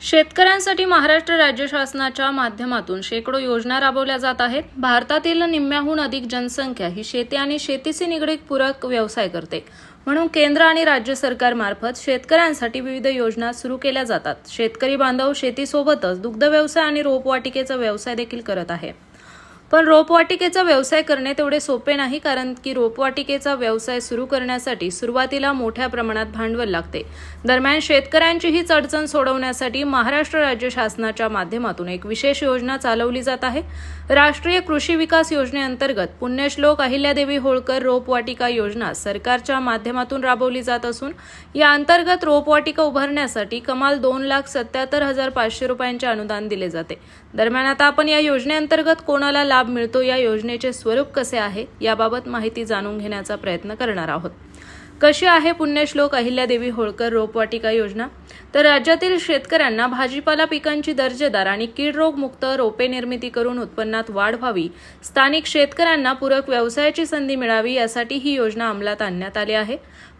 शेतकऱ्यांसाठी महाराष्ट्र राज्य शासनाच्या माध्यमातून शेकडो योजना राबवल्या जात आहेत. भारतातील निम्म्याहून अधिक जनसंख्या ही शेती आणि शेतीशी निगडीत पूरक व्यवसाय करते. म्हणून केंद्र आणि राज्य सरकारमार्फत शेतकऱ्यांसाठी विविध योजना सुरू केल्या जातात. शेतकरी बांधव शेतीसोबतच दुग्ध व्यवसाय आणि रोपवाटिकेचा व्यवसाय देखील करत आहे. पण रोपवाटिकेचा व्यवसाय करणे तेवढे सोपे नाही कारण की रोपवाटिकेचा व्यवसाय सुरू करण्यासाठी सुरुवातीला मोठ्या प्रमाणात भांडवल लागते. दरम्यान शेतकऱ्यांची हीच अडचण सोडवण्यासाठी महाराष्ट्र राज्य शासनाच्या माध्यमातून एक विशेष योजना चालवली जात आहे. राष्ट्रीय कृषी विकास योजनेअंतर्गत पुण्यश्लोक अहिल्यादेवी होळकर रोपवाटिका योजना सरकारच्या माध्यमातून राबवली जात असून या अंतर्गत रोपवाटिका उभारण्यासाठी कमाल दोन लाख सत्याहत्तर हजार पाचशे रुपयांचे अनुदान दिले जाते. दरम्यान आता आपण या योजनेअंतर्गत कोणाला लाभ मिळतो या योजनेचे स्वरूप कसे आहे याबाबत माहिती जाणून घेण्याचा प्रयत्न करणार आहोत. कशी आहे पुण्यश्लोक अहिल्यादेवी होळकर रोपवाटिका योजना? तर राज्यातील शेतकऱ्यांना भाजीपाला पिकांची दर्जेदार आणि कीड रोगमुक्त रोपे निर्मिती करून उत्पन्नात वाढ व्हावी स्थानिक शेतकऱ्यांना पूरक व्यवसायाची संधी मिळावी यासाठी ही योजना अंमलात आणण्यात आली आहे.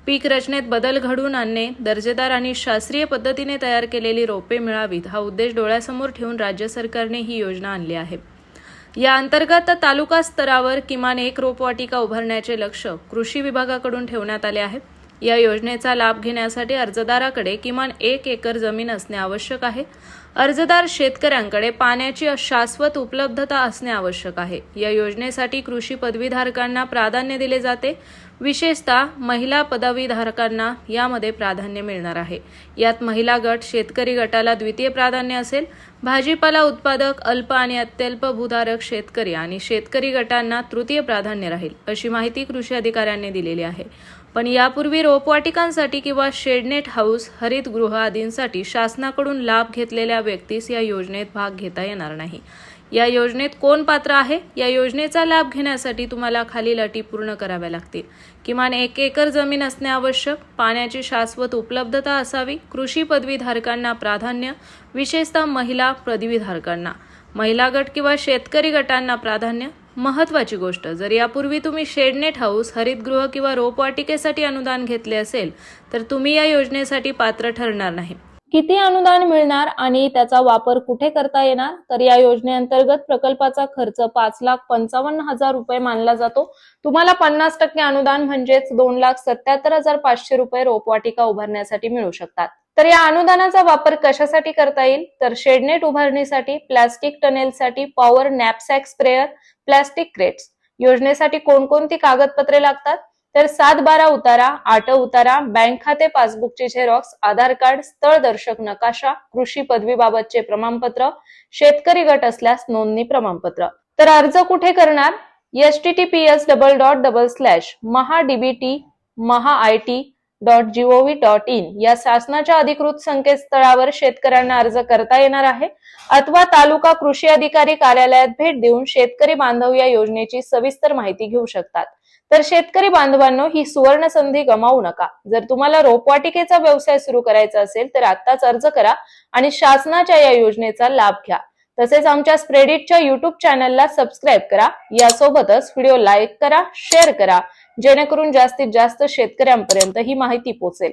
पीक रचनेत बदल घडवून आणणे दर्जेदार आणि शास्त्रीय पद्धतीने तयार केलेली रोपे मिळावीत हा उद्देश डोळ्यासमोर ठेवून राज्य सरकारने ही योजना आणली आहे. या अंतर्गत तालुका स्तरावर किमान एक रोपवाटिका उभारण्याचे लक्ष कृषी विभागाकडून ठेवण्यात आले आहे. या योजनेचा लाभ घेण्यासाठी अर्जदाराकडे किमान एक एकर जमीन असणे आवश्यक आहे. अर्जदार शेतकऱ्यांकडे पाण्याची शाश्वत उपलब्धता असणे आवश्यक आहे. या योजनेसाठी कृषी पदवीधारकांना प्राधान्य दिले जाते. विशेषतः महिला पदवीधारकांना यामध्ये प्राधान्य मिळणार आहे. यात महिला गट शेतकरी गटाला द्वितीय प्राधान्य असेल. भाजीपाला उत्पादक अल्प आणि अत्यल्प भूधारक शेतकरी आणि शेतकरी गटांना तृतीय प्राधान्य राहील अशी माहिती कृषी अधिकाऱ्यांनी दिलेली आहे. पण यापूर्वी रोपवाटिकांसाठी किंवा शेडनेट हाऊस हरितगृह आदींसाठी शासनाकडून लाभ घेतलेल्या व्यक्तीस या योजनेत भाग घेता येणार नाही. या योजनेत कोण पात्र आहे? या योजनेचा लाभ घेण्यासाठी तुम्हाला खालील अटी पूर्ण कराव्या लागतील. किमान एक एकर जमीन असणे आवश्यक. पाण्याची शाश्वत उपलब्धता असावी. कृषी पदवीधारकांना प्राधान्य. विशेषतः महिला पदवीधारकांना. महिला गट किंवा शेतकरी गटांना प्राधान्य. महत्त्वाची गोष्ट. जर यापूर्वी तुम्ही शेडनेट हाऊस हरितगृह किंवा रोपवाटिकेसाठी अनुदान घेतले असेल तर तुम्ही या योजनेसाठी पात्र ठरणार नाही. किती अनुदान मिळणार आणि त्याचा वापर कुठे करता येणार? तर या योजनेअंतर्गत प्रकल्पाचा खर्च पाच लाख पंचावन्न हजार रुपये मानला जातो. तुम्हाला पन्नास टक्के अनुदान म्हणजेच दोन लाख सत्याहत्तर हजार पाचशे रुपये रोपवाटिका उभारण्यासाठी मिळू शकतात. तर या अनुदानाचा वापर कशासाठी करता येईल? तर शेडनेट उभारणीसाठी plastic टनेलसाठी power knapsack sprayer plastic crates योजनेसाठी कोणकोणती कागदपत्रे लागतात? तर सात बारा उतारा आठ उतारा बँक खाते पासबुकचे झेरॉक्स आधार कार्ड स्थळ दर्शक नकाशा कृषी पदवीबाबतचे प्रमाणपत्र शेतकरी गट असल्यास नोंदणी प्रमाणपत्र. तर अर्ज कुठे करणार? S T T P S double dot double slash Maha DBT Maha I T dot GOV dot in या शासनाच्या अधिकृत संकेतस्थळावर शेतकऱ्यांना अर्ज करता येणार आहे. अथवा तालुका कृषी अधिकारी कार्यालयात भेट देऊन शेतकरी बांधव या योजनेची सविस्तर माहिती घेऊ शकतात. तर शेतकरी बांधवांनो ही सुवर्ण संधी गमावू नका. जर तुम्हाला रोपवाटिकेचा व्यवसाय सुरू करायचा असेल तर आत्ताच अर्ज करा आणि शासनाच्या या योजनेचा लाभ घ्या. तसेच आमच्या स्प्रेडिटच्या युट्यूब चॅनलला सबस्क्राईब करा. यासोबतच व्हिडिओ लाईक करा शेअर करा जेणेकरून जास्तीत जास्त शेतकऱ्यांपर्यंत ही माहिती पोहोचेल